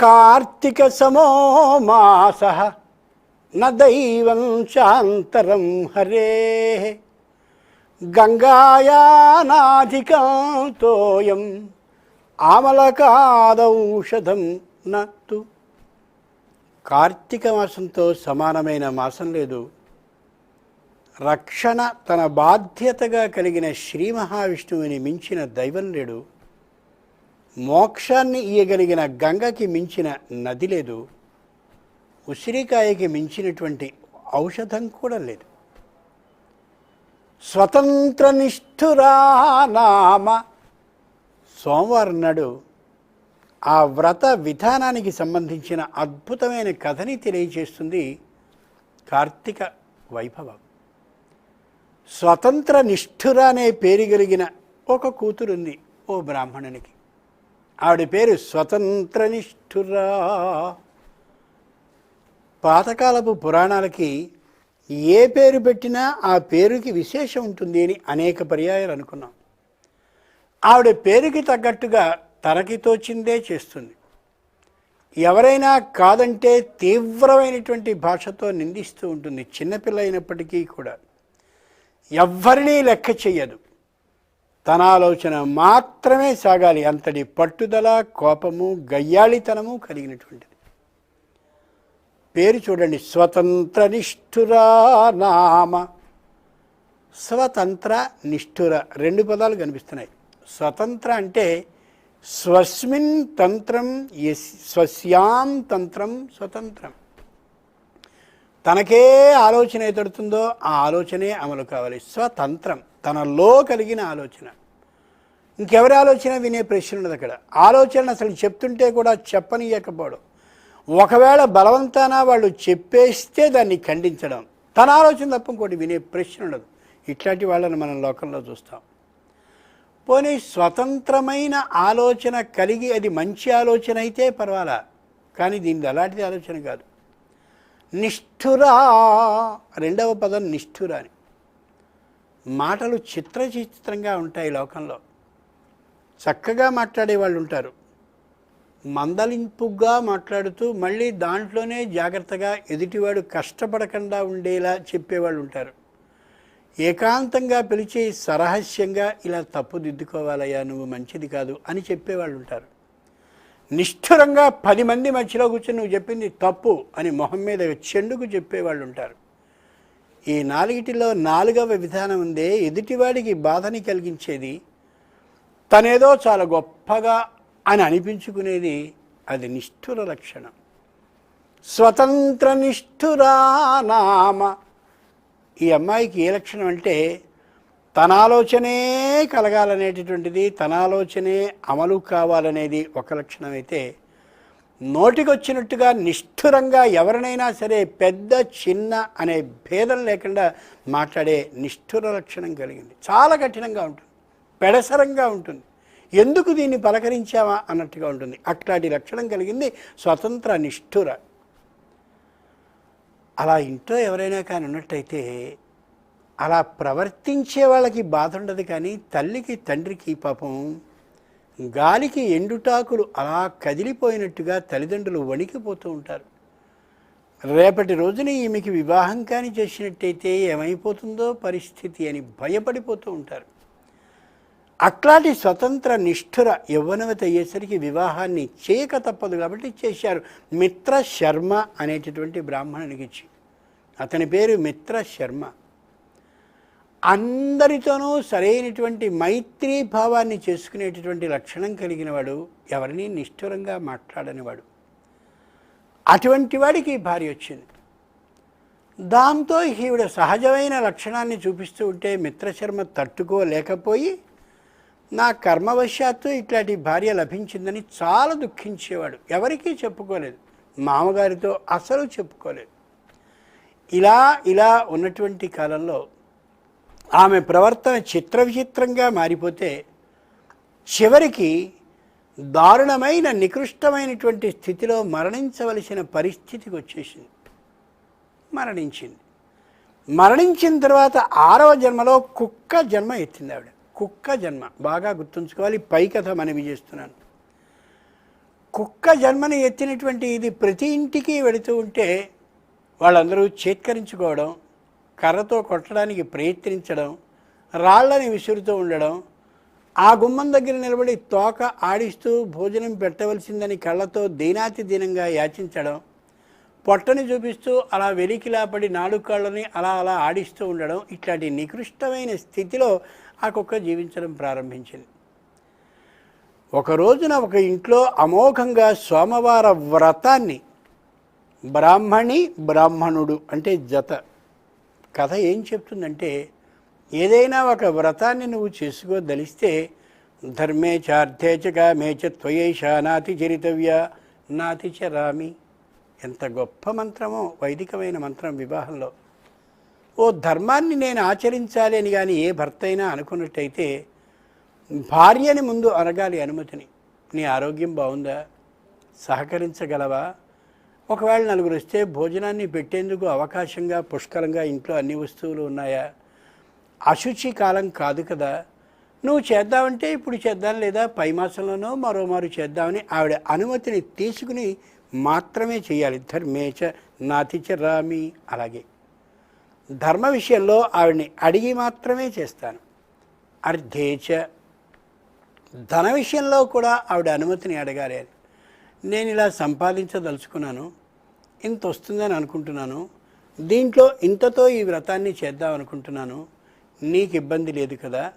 కార్తీక సమో మాస న శాంతరం హరే. గంగాయానాధికాతోయం ఆమలకాదౌషధం నత్తు. కార్తీక మాసంతో సమానమైన మాసం లేదు. రక్షణ తన బాధ్యతగా కలిగిన శ్రీ మహావిష్ణువుని మించిన దైవం లేడు. మోక్షాన్ని ఇయ్యగలిగిన గంగకి మించిన నది లేదు ఉసిరికాయకి మించినటువంటి ఔషధం కూడా లేదు. స్వతంత్ర నిష్ఠురానామ సోమవారం నాడు ఆ వ్రత విధానానికి సంబంధించిన అద్భుతమైన కథని తెలియజేస్తుంది కార్తీక వైభవం. స్వతంత్ర నిష్ఠుర అనే పేరు కలిగిన ఒక కూతురుంది ఓ బ్రాహ్మణునికి. ఆవిడ పేరు స్వతంత్ర నిష్ఠురా పాతకాలపు పురాణాలకి ఏ పేరు పెట్టినా ఆ పేరుకి విశేషం ఉంటుంది అని అనేక పర్యాయాలు అనుకున్నాం. ఆవిడ పేరుకి తగ్గట్టుగా తనకి తోచిందే చేస్తుంది. ఎవరైనా కాదంటే తీవ్రమైనటువంటి భాషతో నిందిస్తూ ఉంటుంది చిన్నపిల్ల అయినప్పటికీ కూడా. ఎవ్వరినీ లెక్క చెయ్యదు. తన ఆలోచన మాత్రమే సాగాలి. అంతటి పట్టుదల కోపము గయ్యాళితనము కలిగినటువంటిది. పేరు చూడండి. స్వతంత్ర నిష్ఠురా నామ. స్వతంత్ర నిష్ఠుర. రెండు పదాలు కనిపిస్తున్నాయి. స్వతంత్ర అంటే స్వస్మిన్ తంత్రం స్వస్యాం తంత్రం స్వతంత్రం. తనకే ఆలోచన ఏదడుతుందో ఆ ఆలోచనే అమలు కావాలి. స్వతంత్రం. తనలో కలిగిన ఆలోచన. ఇంకెవరి ఆలోచన వినే ప్రశ్న ఉండదు అక్కడ. ఆలోచన అసలు చెప్తుంటే కూడా చెప్పనీయకపోవడం. ఒకవేళ బలవంతాన వాళ్ళు చెప్పేస్తే దాన్ని ఖండించడం. తన ఆలోచన తప్ప ఇంకోటి వినే ప్రశ్న ఉండదు. ఇట్లాంటి వాళ్ళని మనం లోకంలో చూస్తాం. పోనీ స్వతంత్రమైన ఆలోచన కలిగి అది మంచి ఆలోచన అయితే పర్వాలా? కానీ దీనిది అలాంటిది ఆలోచన కాదు. నిష్ఠురా రెండవ పదం నిష్ఠుర అని మాటలు చిత్ర చిత్రంగా ఉంటాయి లోకంలో. చక్కగా మాట్లాడే వాళ్ళు ఉంటారు. మందలింపుగా మాట్లాడుతూ మళ్ళీ దాంట్లోనే జాగ్రత్తగా ఎదుటివాడు కష్టపడకుండా ఉండేలా చెప్పేవాళ్ళు ఉంటారు. ఏకాంతంగా పిలిచి సరహస్యంగా ఇలా తప్పుదిద్దుకోవాలయ్యా నువ్వు మంచిది కాదు అని చెప్పేవాళ్ళు ఉంటారు. నిష్ఠురంగా పది మంది మధ్యలో కూర్చొని నువ్వు చెప్పింది తప్పు అని మొహం మీద చెండుకు చెప్పేవాళ్ళు ఉంటారు. ఈ నాలుగిటిలో నాలుగవ విధానం ఉందే ఎదుటివాడికి బాధని కలిగించేది. తనేదో చాలా గొప్పగా అని అనిపించుకునేది అది నిష్ఠుర లక్షణం. స్వతంత్ర నిష్ఠురా నామ. ఈ అమ్మాయికి ఏ లక్షణం అంటే తన ఆలోచనే కలగాలనేటటువంటిది తన ఆలోచనే అమలు కావాలనేది ఒక లక్షణం అయితే నోటికొచ్చినట్టుగా నిష్ఠురంగా ఎవరినైనా సరే పెద్ద చిన్న అనే భేదం లేకుండా మాట్లాడే నిష్ఠుర లక్షణం కలిగింది. చాలా కఠినంగా ఉంటుంది. పెడసరంగా ఉంటుంది. ఎందుకు దీన్ని పలకరించావా అన్నట్టుగా ఉంటుంది. అట్లాంటి లక్షణం కలిగింది స్వతంత్ర నిష్ఠుర. అలా ఇంట్లో ఎవరైనా కానీ ఉన్నట్టయితే అలా ప్రవర్తించే వాళ్ళకి బాధ ఉండదు కానీ తల్లికి తండ్రికి పాపం గాలికి ఎండుటాకులు అలా కదిలిపోయినట్టుగా తల్లిదండ్రులు వణికిపోతూ ఉంటారు. రేపటి రోజున ఈమెకి వివాహం కానీ చేసినట్టయితే ఏమైపోతుందో పరిస్థితి అని భయపడిపోతూ ఉంటారు. అట్లాంటి స్వతంత్ర నిష్ఠుర యవ్వనవత అయ్యేసరికి వివాహాన్ని చేయక తప్పదు కాబట్టి చేశారు. మిత్ర శర్మ అనేటటువంటి బ్రాహ్మణునికి ఇచ్చి అతని పేరు మిత్ర శర్మ. అందరితోనూ సరైనటువంటి మైత్రీ భావాన్ని చేసుకునేటటువంటి లక్షణం కలిగిన వాడు ఎవరిని నిష్ఠురంగా మాట్లాడనివాడు అటువంటి వాడికి భార్య వచ్చింది. దాంతో ఈవిడ సహజమైన లక్షణాన్ని చూపిస్తూ ఉంటే మిత్రశర్మ తట్టుకోలేకపోయి నా కర్మవశాత్తు ఇట్లాంటి భార్య లభించిందని చాలా దుఃఖించేవాడు. ఎవరికీ చెప్పుకోలేదు. మామగారితో అసలు చెప్పుకోలేదు. ఇలా ఇలా ఉన్నటువంటి కాలంలో ఆమె ప్రవర్తన చిత్ర విచిత్రంగా మారిపోతే చివరికి దారుణమైన నికృష్టమైనటువంటి స్థితిలో మరణించవలసిన పరిస్థితికి వచ్చేసింది. మరణించింది. మరణించిన తర్వాత ఆరవ జన్మలో కుక్క జన్మ ఎత్తింది ఆవిడ. కుక్క జన్మ. బాగా గుర్తుంచుకోవాలి. పై కథ మనవి చేస్తున్నాను. కుక్క జన్మని ఎత్తినటువంటి ఇది ప్రతి ఇంటికి వెళుతూ ఉంటే వాళ్ళందరూ చేత్కరించుకోవడం కర్రతో కొట్టడానికి ప్రయత్నించడం రాళ్ళని విసురుతూ ఉండడం ఆ గుమ్మం దగ్గర నిలబడి తోక ఆడిస్తూ భోజనం పెట్టవలసిందని కళ్ళతో దీనాతి దీనంగా యాచించడం పొట్టని చూపిస్తూ అలా వెలికిలా పడి నాలుగు కాళ్ళని అలా అలా ఆడిస్తూ ఉండడం ఇట్లాంటి నికృష్టమైన స్థితిలో ఆ కుక్క జీవించడం ప్రారంభించింది. ఒక రోజున ఒక ఇంట్లో అమోఘంగా సోమవార వ్రతాన్ని బ్రాహ్మణి బ్రాహ్మణుడు అంటే జత కథ ఏం చెప్తుందంటే ఏదైనా ఒక వ్రతాన్ని నువ్వు చేసుకోదలిస్తే ధర్మే చార్థే చ కామే చ త్వయేషా నాతి చరితవ్య నాతి చ రామి. ఎంత గొప్ప మంత్రమో వైదికమైన మంత్రం వివాహంలో. ఓ ధర్మాన్ని నేను ఆచరించాలి అని కానీ ఏ భర్త అయినా అనుకున్నట్టయితే భార్యని ముందు అనగాలి అనుమతిని. నీ ఆరోగ్యం బాగుందా? సహకరించగలవా? ఒకవేళ నలుగురు వస్తే భోజనాన్ని పెట్టేందుకు అవకాశంగా పుష్కలంగా ఇంట్లో అన్ని వస్తువులు ఉన్నాయా? అశుచి కాలం కాదు కదా. నువ్వు చేద్దామంటే ఇప్పుడు చేద్దాం లేదా పై మాసంలోనో మరోమారు చేద్దామని ఆవిడ అనుమతిని తీసుకుని మాత్రమే చేయాలి. ధర్మేచ నాతిచ రామి. అలాగే. ధర్మ విషయంలో ఆవిడని అడిగి మాత్రమే చేస్తాను. అర్ధేచ. ధన విషయంలో కూడా ఆవిడ అనుమతిని అడగాలి అని. నేను ఇలా సంపాదించదలుచుకున్నాను ఇంత వస్తుందని అనుకుంటున్నాను దీంట్లో ఇంతతో ఈ వ్రతాన్ని చేద్దాం అనుకుంటున్నాను నీకు ఇబ్బంది లేదు కదా?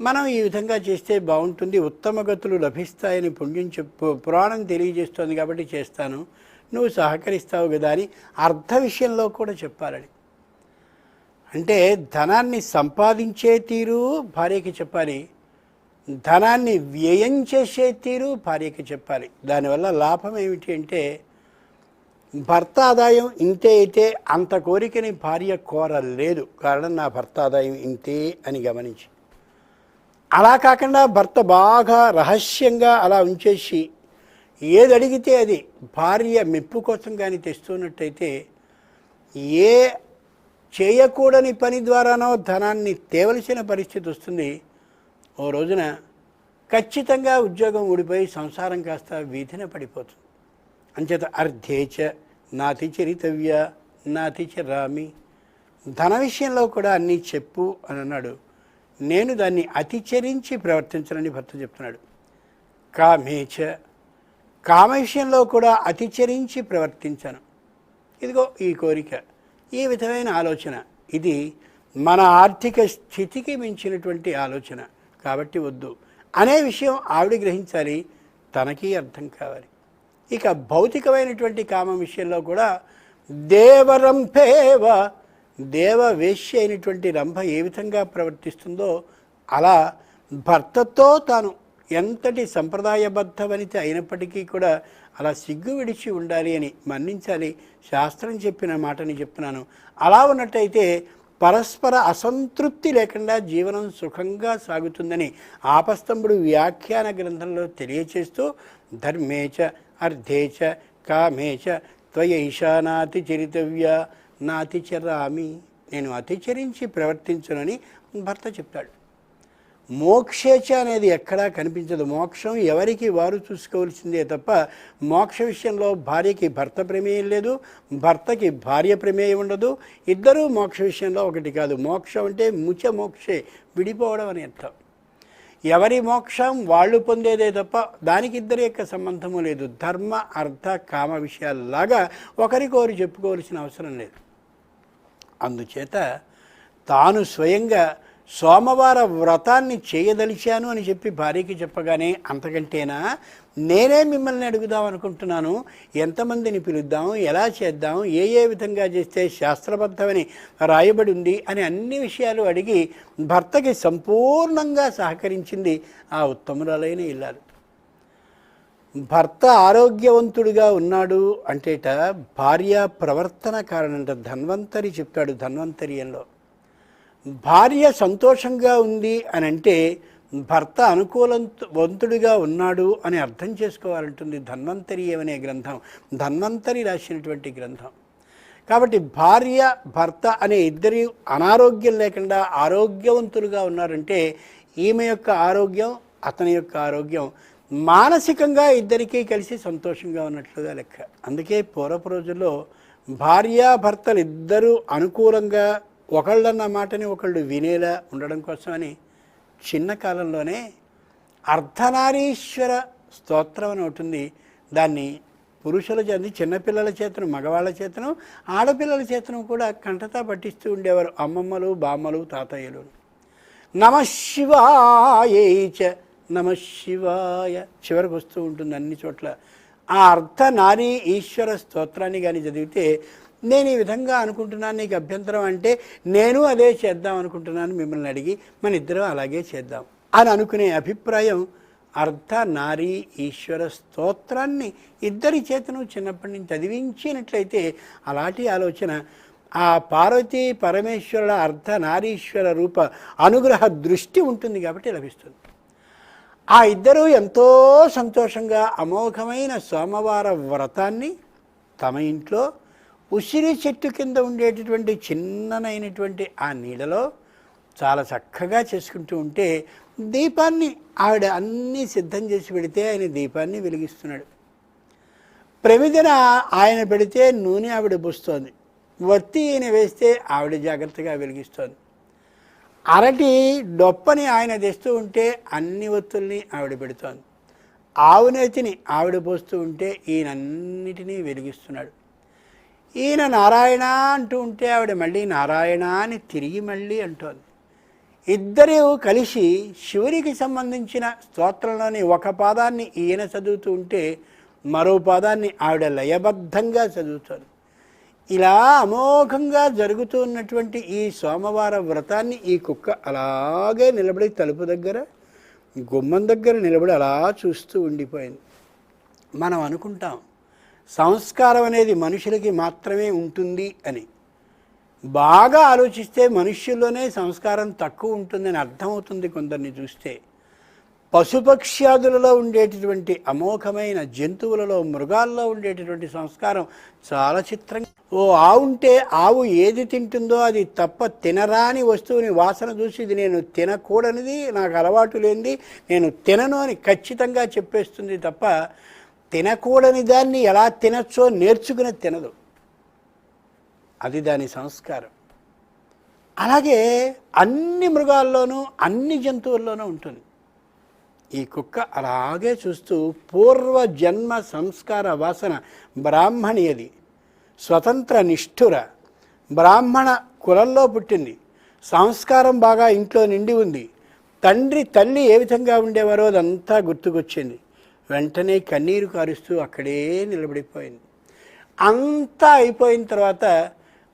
మనం ఈ విధంగా చేస్తే బాగుంటుంది ఉత్తమ గతులు లభిస్తాయని పుణ్యం చెప్పు పురాణం తెలియజేస్తోంది కాబట్టి చేస్తాను. నువ్వు సహకరిస్తావు కదా అని అర్థ విషయంలో కూడా చెప్పాలని. అంటే ధనాన్ని సంపాదించే తీరు భార్యకి చెప్పాలి. ధనాన్ని వ్యయం చేసే తీరు భార్యకి చెప్పాలి. దానివల్ల లాభం ఏమిటి అంటే భర్త ఆదాయం ఇంతే అయితే అంత కోరికని భార్య కోరలేదు. కారణం నా భర్త ఆదాయం ఇంతే అని గమనించి. అలా కాకుండా భర్త బాగా రహస్యంగా అలా ఉంచేసి ఏది అడిగితే అది భార్య మెప్పు కోసం కానీ తెస్తున్నట్టయితే ఏ చేయకూడని పని ద్వారానో ధనాన్ని తేవలసిన పరిస్థితి వస్తుంది. ఓ రోజున ఖచ్చితంగా ఉద్యోగం ఊడిపోయి సంసారం కాస్త వీధిన పడిపోతుంది. అంచేత అర్ధేచ నాతి చరితవ్య నాతి చ రామి. ధన విషయంలో కూడా అన్నీ చెప్పు అని అన్నాడు. నేను దాన్ని అతిచరించి ప్రవర్తించనని భర్త చెప్తున్నాడు. కామేచ కామ విషయంలో కూడా అతిచరించి ప్రవర్తించను. ఇదిగో ఈ కోరిక. ఈ విధమైన ఆలోచన. ఇది మన ఆర్థిక స్థితికి మించినటువంటి ఆలోచన. కాబట్టి వద్దు. అనే విషయం ఆవిడ గ్రహించాలి తనకి అర్థం కావాలి. ఇక భౌతికమైనటువంటి కామం విషయంలో కూడా దేవరంభేవ దేవ వేష్య అయినటువంటి రంభ ఏ విధంగా ప్రవర్తిస్తుందో అలా భర్తతో తాను ఎంతటి సంప్రదాయబద్ధవనిత అయినప్పటికీ కూడా అలా సిగ్గు విడిచి ఉండాలి అని మన్నించాలి. శాస్త్రం చెప్పిన మాటని చెప్తున్నాను. అలా ఉన్నట్టయితే పరస్పర అసంతృప్తి లేకుండా జీవనం సుఖంగా సాగుతుందని ఆపస్తంభుడు వ్యాఖ్యాన గ్రంథంలో తెలియచేస్తూ ధర్మేచ అర్ధేచ కామేచ త్వయైషానాతి చరితవ్య నాతి చరామి నేను అతిచరించి ప్రవర్తించునని భర్త చెప్తాడు. మోక్షేచ అనేది ఎక్కడా కనిపించదు. మోక్షం ఎవరికి వారు చూసుకోవాల్సిందే తప్ప మోక్ష విషయంలో భార్యకి భర్త ప్రమేయం లేదు భర్తకి భార్య ప్రమేయం ఉండదు. ఇద్దరూ మోక్ష విషయంలో ఒకటి కాదు. మోక్షం అంటే ముచ మోక్షే విడిపోవడం అని అర్థం. ఎవరి మోక్షం వాళ్ళు పొందేదే తప్ప దానికి ఇద్దరి యొక్క సంబంధము లేదు. ధర్మ అర్థ కామ విషయాల్లాగా ఒకరికొకరు చెప్పుకోవాల్సిన అవసరం లేదు. అందుచేత తాను స్వయంగా సోమవార వ్రతాన్ని చేయదలిచాను అని చెప్పి భార్యకి చెప్పగానే అంతకంటేనా నేనే మిమ్మల్ని అడుగుదాం అనుకుంటున్నాను. ఎంతమందిని పిలుద్దాం ఎలా చేద్దాం ఏ ఏ విధంగా చేస్తే శాస్త్రబద్ధమని రాయబడి ఉంది అని అన్ని విషయాలు అడిగి భర్తకి సంపూర్ణంగా సహకరించింది ఆ ఉత్తమురాలైన ఇల్లాలు. భర్త ఆరోగ్యవంతుడిగా ఉన్నాడు అంటేట భార్య ప్రవర్తన కారణంట ధన్వంతరి చెప్తాడు ధన్వంతరియంలో భార్య సంతోషంగా ఉంది అని అంటే భర్త అనుకూలవంతుడిగా ఉన్నాడు అని అర్థం చేసుకోవాలంటుంది ధన్వంతరి అనే గ్రంథం. ధన్వంతరి రాసినటువంటి గ్రంథం. కాబట్టి భార్య భర్త అనే ఇద్దరి అనారోగ్యం లేకుండా ఆరోగ్యవంతులుగా ఉన్నారంటే ఈమె యొక్క ఆరోగ్యం అతని యొక్క ఆరోగ్యం మానసికంగా ఇద్దరికీ కలిసి సంతోషంగా ఉన్నట్లుగా లెక్క. అందుకే పూర్వపు రోజుల్లో భార్యాభర్తలు ఇద్దరూ అనుకూలంగా ఒకళ్ళన్న మాటని ఒకళ్ళు వినేలా ఉండడం కోసమని చిన్న కాలంలోనే అర్ధనారీశ్వర స్తోత్రం అని ఒకటి ఉంది. దాన్ని పురుషుల చేత చిన్నపిల్లల చేతను మగవాళ్ళ చేతను ఆడపిల్లల చేతను కూడా కంటతా పట్టిస్తూ ఉండేవారు అమ్మమ్మలు బామ్మలు తాతయ్యలు. నమ శివాయ చ నమ శివాయ. చివరికి వస్తూ ఉంటుంది అన్ని చోట్ల. ఆ అర్ధ నారీ ఈశ్వర స్తోత్రాన్ని కానీ చదివితే నేను ఈ విధంగా అనుకుంటున్నాను నీకు అభ్యంతరం అంటే నేను అదే చేద్దాం అనుకుంటున్నాను మిమ్మల్ని అడిగి మన ఇద్దరం అలాగే చేద్దాం అని అనుకునే అభిప్రాయం అర్ధ నారీ ఈశ్వర స్తోత్రాన్ని ఇద్దరి చేతను చిన్నప్పటి నుంచి చదివించినట్లయితే అలాంటి ఆలోచన ఆ పార్వతీ పరమేశ్వరుల అర్ధ నారీశ్వర రూప అనుగ్రహ దృష్టి ఉంటుంది కాబట్టి లభిస్తుంది. ఆ ఇద్దరూ ఎంతో సంతోషంగా అమోఘమైన సోమవార వ్రతాన్ని తమ ఇంట్లో ఉసిరి చెట్టు కింద ఉండేటటువంటి చిన్ననైనటువంటి ఆ నీడలో చాలా చక్కగా చేసుకుంటూ ఉంటే దీపాన్ని ఆవిడ అన్నీ సిద్ధం చేసి పెడితే ఆయన దీపాన్ని వెలిగిస్తున్నాడు. ప్రమిదన ఆయన పెడితే నూనె ఆవిడ పోస్తోంది. వత్తి ఈయన వేస్తే ఆవిడ జాగ్రత్తగా వెలిగిస్తోంది. అరటి డొప్పని ఆయన తెస్తూ ఉంటే అన్ని ఒత్తుల్ని ఆవిడ పెడుతోంది. ఆవు నేతిని ఆవిడ పోస్తూ ఉంటే ఈయనన్నిటినీ వెలిగిస్తున్నాడు. ఈయన నారాయణ అంటూ ఉంటే ఆవిడ మళ్ళీ నారాయణ అని తిరిగి మళ్ళీ అంటోంది. ఇద్దరూ కలిసి శివునికి సంబంధించిన స్తోత్రంలోని ఒక పాదాన్ని ఈయన చదువుతూ ఉంటే మరో పాదాన్ని ఆవిడ లయబద్ధంగా చదువుతోంది. ఇలా అమోఘంగా జరుగుతూ ఉన్నటువంటి ఈ సోమవార వ్రతాన్ని ఈ కుక్క అలాగే నిలబడి తలుపు దగ్గర గుమ్మం దగ్గర నిలబడి అలా చూస్తూ ఉండిపోయింది. మనం అనుకుంటాం సంస్కారం అనేది మనుషులకి మాత్రమే ఉంటుంది అని. బాగా ఆలోచిస్తే మనుష్యుల్లోనే సంస్కారం తక్కువ ఉంటుందని అర్థమవుతుంది కొందరిని చూస్తే. పశుపక్ష్యాదులలో ఉండేటటువంటి అమోఘమైన జంతువులలో మృగాల్లో ఉండేటటువంటి సంస్కారం చాలా చిత్రంగా ఓ ఆవుంటే ఆవు ఏది తింటుందో అది తప్ప తినరాని వస్తువుని వాసన చూసి ఇది నేను తినకూడనిది నాకు అలవాటు లేనిది నేను తినను అని ఖచ్చితంగా చెప్పేస్తుంది తప్ప తినకూడని దాన్ని ఎలా తినచ్చో నేర్చుకుని తినదు. అది దాని సంస్కారం. అలాగే అన్ని మృగాల్లోనూ అన్ని జంతువుల్లోనూ ఉంటుంది. ఈ కుక్క అలాగే చూస్తూ పూర్వ జన్మ సంస్కార వాసన బ్రాహ్మణి అది స్వతంత్ర నిష్ఠుర. బ్రాహ్మణ కులంలో పుట్టింది. సంస్కారం బాగా ఇంట్లో నిండి ఉంది. తండ్రి తల్లి ఏ విధంగా ఉండేవారో అదంతా గుర్తుకొచ్చింది. వెంటనే కన్నీరు కారుస్తూ అక్కడే నిలబడిపోయింది. అంతా అయిపోయిన తర్వాత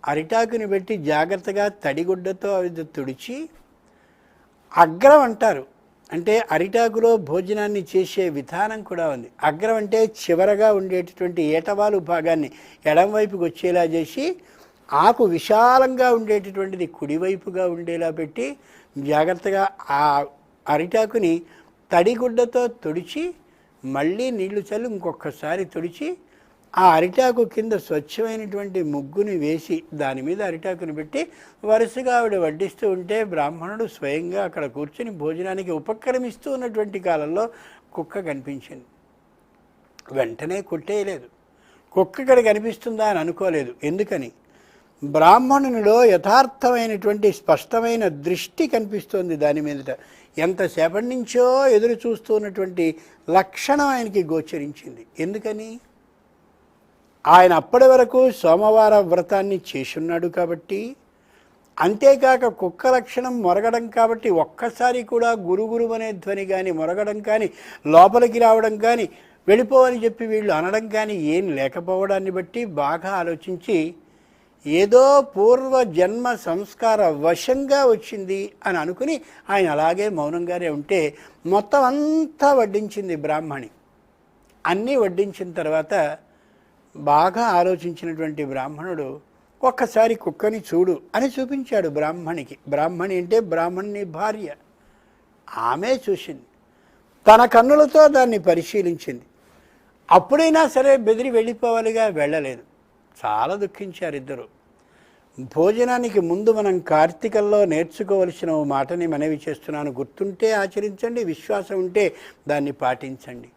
అరిటాకుని పెట్టి జాగ్రత్తగా తడిగుడ్డతో అవి తుడిచి అగ్రం అంటారు. అంటే అరిటాకులో భోజనాన్ని చేసే విధానం కూడా ఉంది. అగ్రం అంటే చివరగా ఉండేటటువంటి ఏటవాలు భాగాన్ని ఎడంవైపుకి వచ్చేలా చేసి ఆకు విశాలంగా ఉండేటటువంటిది కుడివైపుగా ఉండేలా పెట్టి జాగ్రత్తగా ఆ అరిటాకుని తడిగుడ్డతో తుడిచి మళ్ళీ నీళ్ళు చల్లి ఇంకొకసారి తుడిచి ఆ అరిటాకు కింద స్వచ్ఛమైనటువంటి ముగ్గుని వేసి దాని మీద అరిటాకుని పెట్టి వరుసగా ఆవిడ వడ్డిస్తూ ఉంటే బ్రాహ్మణుడు స్వయంగా అక్కడ కూర్చుని భోజనానికి ఉపక్రమిస్తూ ఉన్నటువంటి కాలంలో కుక్క కనిపించింది. వెంటనే కొట్టేయలేదు. కుక్క ఇక్కడ కనిపిస్తుందా అని అనుకోలేదు. ఎందుకని? బ్రాహ్మణునిలో యథార్థమైనటువంటి స్పష్టమైన దృష్టి కనిపిస్తోంది దాని మీదట. ఎంతసేపటి నుంచో ఎదురు చూస్తూ ఉన్నటువంటి లక్షణం ఆయనకి గోచరించింది. ఎందుకని? ఆయన అప్పటి వరకు సోమవార వ్రతాన్ని చేసున్నాడు కాబట్టి అంతేకాక కుక్క లక్షణం మొరగడం కాబట్టి ఒక్కసారి కూడా గురుగురు అనే ధ్వని కానీ మొరగడం కానీ లోపలికి రావడం కానీ వెళ్ళిపోవని చెప్పి వీళ్ళు అనడం కానీ ఏం లేకపోవడాన్ని బట్టి బాగా ఆలోచించి ఏదో పూర్వ జన్మ సంస్కార వశంగా వచ్చింది అని అనుకుని ఆయన అలాగే మౌనంగానే ఉంటే మొత్తం అంతా వడ్డించింది బ్రాహ్మణి. అన్నీ వడ్డించిన తర్వాత బాగా ఆలోచించినటువంటి బ్రాహ్మణుడు ఒక్కసారి కుక్కని చూడు అని చూపించాడు బ్రాహ్మణికి. బ్రాహ్మణి అంటే బ్రాహ్మణుని భార్య. ఆమె చూసింది. తన కన్నులతో దాన్ని పరిశీలించింది. అప్పుడైనా సరే బెదిరి వెళ్ళిపోవాలిగా వెళ్ళలేదు. చాలా దుఃఖించారు ఇద్దరు. భోజనానికి ముందు మనం కార్తీకల్లో నేర్చుకోవలసిన ఓ మాటని మనవి చేస్తున్నాను. గుర్తుంటే ఆచరించండి విశ్వాసం ఉంటే దాన్ని పాటించండి.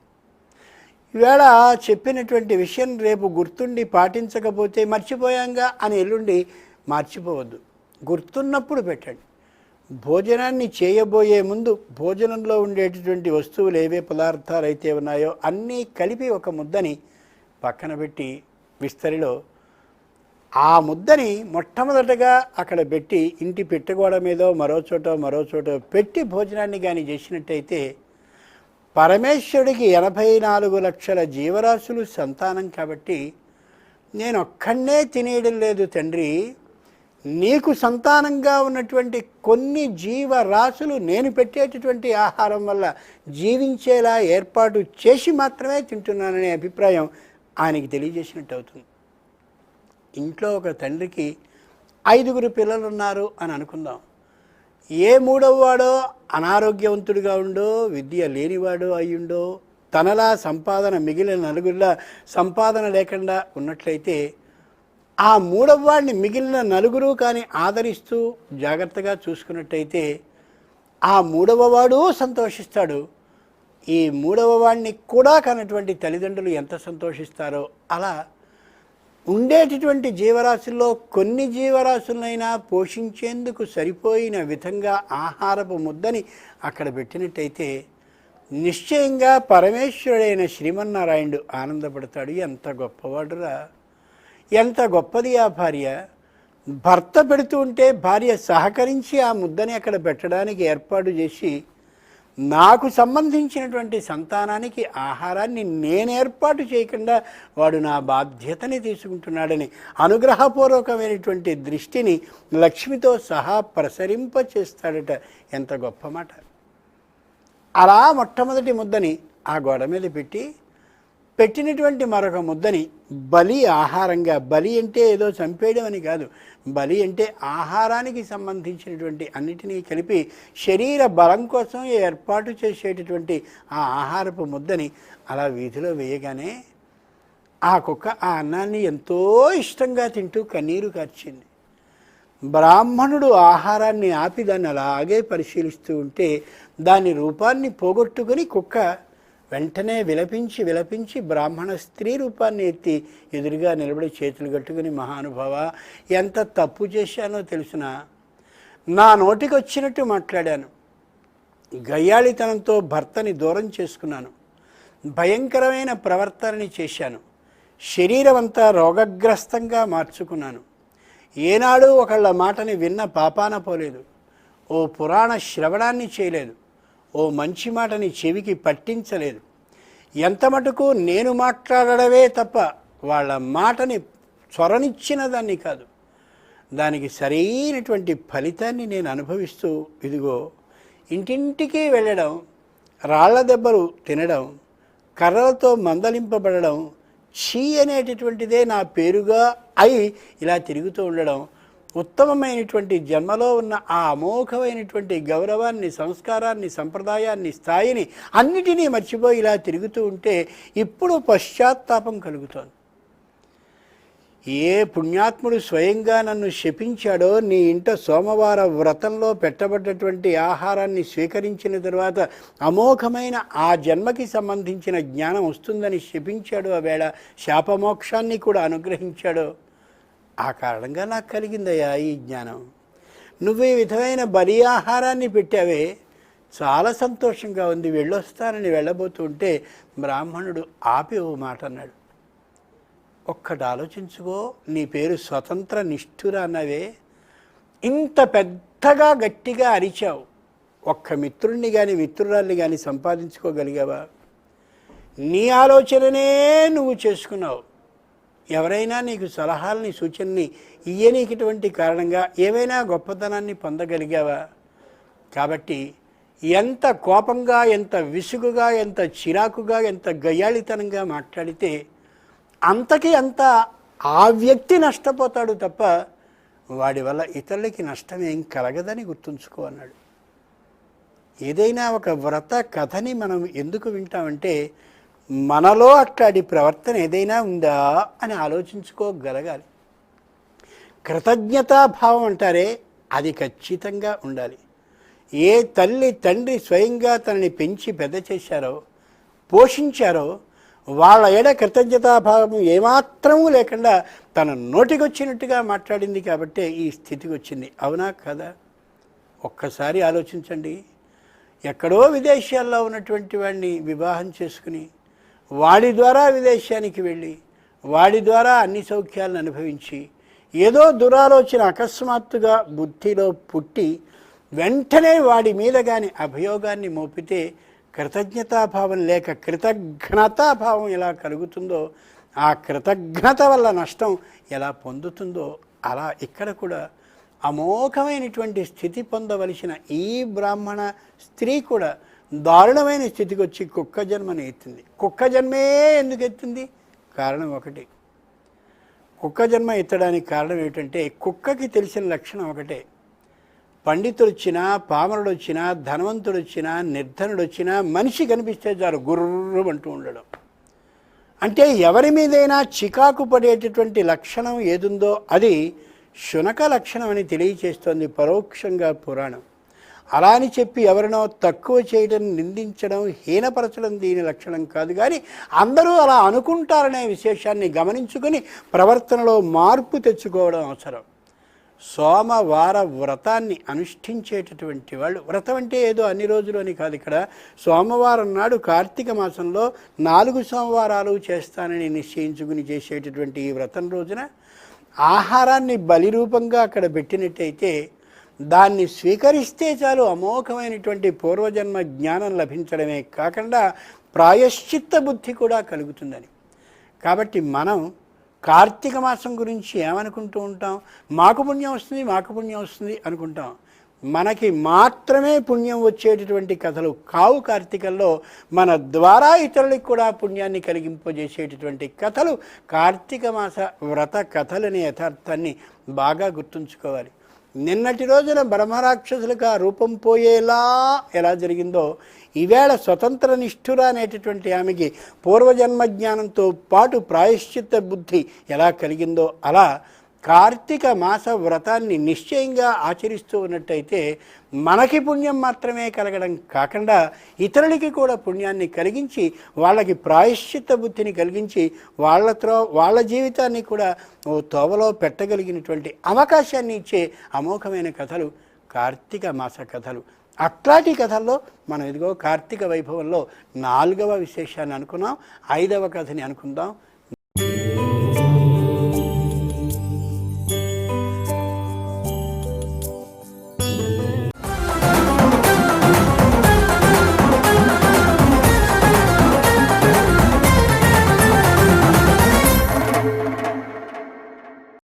ఈవేళ చెప్పినటువంటి విషయం రేపు గుర్తుండి పాటించకపోతే మర్చిపోయాంగా అని ఎల్లుండి మర్చిపోవద్దు. గుర్తున్నప్పుడు పెట్టండి. భోజనాన్ని చేయబోయే ముందు భోజనంలో ఉండేటటువంటి వస్తువులు ఏవే పదార్థాలు అయితే ఉన్నాయో అన్నీ కలిపి ఒక ముద్దని పక్కన పెట్టి విస్తరిలో ఆ ముద్దని మొట్టమొదటగా అక్కడ పెట్టి ఇంటి పెట్టగోడ మీదో మరో చోట మరో చోట పెట్టి భోజనాన్ని కానీ చేసినట్టయితే పరమేశ్వరుడికి ఎనభై నాలుగు లక్షల జీవరాశులు సంతానం కాబట్టి నేను ఒక్కడే తినేయడం లేదు తండ్రి. నీకు సంతానంగా ఉన్నటువంటి కొన్ని జీవరాశులు నేను పెట్టేటటువంటి ఆహారం వల్ల జీవించేలా ఏర్పాటు చేసి మాత్రమే తింటున్నాననే అభిప్రాయం ఆయనకి తెలియజేసినట్టు అవుతుంది. ఇంట్లో ఒక తండ్రికి ఐదుగురు పిల్లలు ఉన్నారు అని అనుకుందాం. ఏ మూడవ వాడో అనారోగ్యవంతుడిగా ఉండో విద్య లేనివాడో అయ్యుండో తనలా సంపాదన మిగిలిన నలుగురిలా సంపాదన లేకుండా ఉన్నట్లయితే ఆ మూడవ వాడిని మిగిలిన నలుగురు కానీ ఆదరిస్తూ జాగ్రత్తగా చూసుకున్నట్టయితే ఆ మూడవ వాడు సంతోషిస్తాడు. ఈ మూడవ వాడిని కూడా కానటువంటి తల్లిదండ్రులు ఎంత సంతోషిస్తారో అలా ఉండేటటువంటి జీవరాశుల్లో కొన్ని జీవరాశులనైనా పోషించేందుకు సరిపోయిన విధంగా ఆహారపు ముద్దని అక్కడ పెట్టినట్టయితే నిశ్చయంగా పరమేశ్వరుడైన శ్రీమన్నారాయణుడు ఆనందపడతాడు. ఎంత గొప్పవాడురా. ఎంత గొప్పది ఆ భార్య. భర్త పెడుతూ ఉంటే భార్య సహకరించి ఆ ముద్దని అక్కడ పెట్టడానికి ఏర్పాటు చేసి నాకు సంబంధించినటువంటి సంతానానికి ఆహారాన్ని నేను ఏర్పాటు చేయకుండా వాడు నా బాధ్యతని తీసుకుంటున్నాడని అనుగ్రహపూర్వకమైనటువంటి దృష్టిని లక్ష్మితో సహా ప్రసరింప చేస్తాడట. ఎంత గొప్ప మాట. అలా మొట్టమొదటి ముద్దని ఆ గోడ మీద పెట్టి పెట్టినటువంటి మరొక ముద్దని బలి ఆహారంగా బలి అంటే ఏదో చంపేయడం అని కాదు. బలి అంటే ఆహారానికి సంబంధించినటువంటి అన్నిటినీ కలిపి శరీర బలం కోసం ఏర్పాటు చేసేటటువంటి ఆ ఆహారపు ముద్దని అలా వీధిలో వేయగానే ఆ కుక్క ఆ అన్నాన్ని ఎంతో ఇష్టంగా తింటూ కన్నీరు కార్చింది. బ్రాహ్మణుడు ఆహారాన్ని ఆపి దాన్ని అలాగే పరిశీలిస్తూ ఉంటే దాని రూపాన్ని పోగొట్టుకుని కుక్క వెంటనే విలపించి విలపించి బ్రాహ్మణ స్త్రీ రూపాన్ని ఎత్తి ఎదురుగా నిలబడి చేతులు కట్టుకుని మహానుభావ ఎంత తప్పు చేశానో తెలుసునా? నా నోటికి వచ్చినట్టు మాట్లాడాను. గయ్యాళితనంతో భర్తని దూరం చేసుకున్నాను. భయంకరమైన ప్రవర్తనని చేశాను. శరీరం అంతా రోగగ్రస్తంగా మార్చుకున్నాను. ఏనాడు ఒకళ్ళ మాటని విన్న పాపాన పోలేదు. ఓ పురాణ శ్రవణాన్ని చేయలేదు. ఓ మంచి మాటని చెవికి పట్టించలేదు. ఎంత మటుకు నేను మాట్లాడడమే తప్ప వాళ్ళ మాటని చొరనిచ్చిన దాన్ని కాదు. దానికి సరైనటువంటి ఫలితాన్ని నేను అనుభవిస్తూ ఇదిగో ఇంటింటికి వెళ్ళడం రాళ్ళ దెబ్బలు తినడం కర్రలతో మందలింపబడడం ఛీ అనేటటువంటిదే నా పేరుగా అయి ఇలా తిరుగుతూ ఉండడం ఉత్తమమైనటువంటి జన్మలో ఉన్న ఆ అమోఘమైనటువంటి గౌరవాన్ని సంస్కారాన్ని సంప్రదాయాన్ని స్థాయిని అన్నిటినీ మర్చిపోయి ఇలా తిరుగుతూ ఉంటే ఇప్పుడు పశ్చాత్తాపం కలుగుతోంది. ఏ పుణ్యాత్ముడు స్వయంగా నన్ను శపించాడో నీ ఇంట సోమవార వ్రతంలో పెట్టబడ్డటువంటి ఆహారాన్ని స్వీకరించిన తర్వాత అమోఘమైన ఆ జన్మకి సంబంధించిన జ్ఞానం వస్తుందని శపించాడు. ఆ వేళ శాపమోక్షాన్ని కూడా అనుగ్రహించాడు. ఆ కారణంగా నాకు కలిగిందయ్యా ఈ జ్ఞానం. నువ్వు ఈ విధమైన బలి ఆహారాన్ని పెట్టావే. చాలా సంతోషంగా ఉంది. వెళ్ళొస్తానని వెళ్ళబోతుంటే బ్రాహ్మణుడు ఆపి ఓ మాట అన్నాడు. ఒక్కటి ఆలోచించుకో నీ పేరు స్వతంత్ర నిష్ఠుర అన్నవే. ఇంత పెద్దగా గట్టిగా అరిచావు. ఒక్క మిత్రుణ్ణి కానీ మిత్రురాల్ని కానీ సంపాదించుకోగలిగావా? నీ ఆలోచననే నువ్వు చేసుకున్నావు. ఎవరైనా నీకు సలహాలని సూచనని ఇయ్యనీకిటువంటి కారణంగా ఏవైనా గొప్పతనాన్ని పొందగలిగావా? కాబట్టి ఎంత కోపంగా ఎంత విసుగుగా ఎంత చిరాకుగా ఎంత గయ్యాళితనంగా మాట్లాడితే అంతకి అంత ఆ వ్యక్తి నష్టపోతాడు తప్ప వాడి వల్ల ఇతరులకి నష్టం ఏం కలగదని గుర్తుంచుకో అన్నాడు. ఏదైనా ఒక వ్రత కథని మనం ఎందుకు వింటామంటే మనలో అట్లాంటి ప్రవర్తన ఏదైనా ఉందా అని ఆలోచించుకోగలగాలి. కృతజ్ఞతాభావం అంటారే అది ఖచ్చితంగా ఉండాలి. ఏ తల్లి తండ్రి స్వయంగా తనని పెంచి పెద్ద చేశారో పోషించారో వాళ్ళ ఏడ కృతజ్ఞతాభావం ఏమాత్రము లేకుండా తన నోటికొచ్చినట్టుగా మాట్లాడింది కాబట్టే ఈ స్థితికి వచ్చింది అవునా కదా? ఒక్కసారి ఆలోచించండి. ఎక్కడో విదేశాల్లో ఉన్నటువంటి వాడిని వివాహం చేసుకుని వాడి ద్వారా విదేశానికి వెళ్ళి వాడి ద్వారా అన్ని సౌఖ్యాలను అనుభవించి ఏదో దురాలోచన అకస్మాత్తుగా బుద్ధిలో పుట్టి వెంటనే వాడి మీద కానీ అభియోగాన్ని మోపితే కృతజ్ఞతాభావం లేక కృతజ్ఞతాభావం ఎలా కలుగుతుందో ఆ కృతజ్ఞత వల్ల నష్టం ఎలా పొందుతుందో అలా ఇక్కడ కూడా అమోఘమైనటువంటి స్థితి పొందవలసిన ఈ బ్రాహ్మణ స్త్రీ కూడా దారుణమైన స్థితికి వచ్చి కుక్క జన్మను ఎత్తింది. కుక్క జన్మే ఎందుకు ఎత్తింది? కారణం ఒకటి. కుక్క జన్మ ఎత్తడానికి కారణం ఏమిటంటే కుక్కకి తెలిసిన లక్షణం ఒకటే. పండితుడు వచ్చినా పామరుడు వచ్చినా ధనవంతుడు వచ్చినా నిర్ధనుడు వచ్చినా మనిషి కనిపిస్తే చాలు గుర్రం అంటూ ఉండడం. అంటే ఎవరి మీదైనా చికాకు పడేటటువంటి లక్షణం ఏదుందో అది శునక లక్షణం అని తెలియచేస్తోంది పరోక్షంగా పురాణం. అలా అని చెప్పి ఎవరినో తక్కువ చేయడం నిందించడం హీనపరచడం దీని లక్షణం కాదు. కానీ అందరూ అలా అనుకుంటారనే విశేషాన్ని గమనించుకొని ప్రవర్తనలో మార్పు తెచ్చుకోవడం అవసరం. సోమవార వ్రతాన్ని అనుష్ఠించేటటువంటి వాళ్ళు వ్రతం అంటే ఏదో అన్ని రోజులు అని కాదు ఇక్కడ. సోమవారం నాడు కార్తీక మాసంలో నాలుగు సోమవారాలు చేస్తానని నిశ్చయించుకుని చేసేటటువంటి ఈ వ్రతం రోజున ఆహారాన్ని బలి రూపంగా అక్కడ పెట్టినట్టయితే దాన్ని స్వీకరిస్తే చాలు అమోఘమైనటువంటి పూర్వజన్మ జ్ఞానం లభించడమే కాకుండా ప్రాయశ్చిత్త బుద్ధి కూడా కలుగుతుందని. కాబట్టి మనం కార్తీక మాసం గురించి ఏమనుకుంటూ ఉంటాం? మాకు పుణ్యం వస్తుంది మాకు పుణ్యం వస్తుంది అనుకుంటాం. మనకి మాత్రమే పుణ్యం వచ్చేటటువంటి కథలు కావు కార్తీకంలో మన ద్వారా ఇతరులకు కూడా పుణ్యాన్ని కలిగింపజేసేటటువంటి కథలు కార్తీక మాస వ్రత కథలనే యథార్థాన్ని బాగా గుర్తుంచుకోవాలి. నిన్నటి రోజున బ్రహ్మరాక్షసులకు ఆ రూపం పోయేలా ఎలా జరిగిందో ఈవేళ స్వతంత్ర నిష్ఠుర అనేటటువంటి ఆమెకి పూర్వజన్మ జ్ఞానంతో పాటు ప్రాయశ్చిత్త బుద్ధి ఎలా కలిగిందో అలా కార్తీక మాస వ్రతాన్ని నిశ్చయంగా ఆచరిస్తూ ఉన్నట్టయితే మనకి పుణ్యం మాత్రమే కలగడం కాకుండా ఇతరులకి కూడా పుణ్యాన్ని కలిగించి వాళ్ళకి ప్రాయశ్చిత్త బుద్ధిని కలిగించి వాళ్ళతో వాళ్ళ జీవితాన్ని కూడా ఓ తోవలో పెట్టగలిగినటువంటి అవకాశాన్ని ఇచ్చే అమోఘమైన కథలు కార్తీక మాస కథలు. అట్లాంటి కథల్లో మనం ఇదిగో కార్తీక వైభవంలో నాలుగవ విశేషాన్ని అనుకున్నాం ఐదవ కథని అనుకుందాం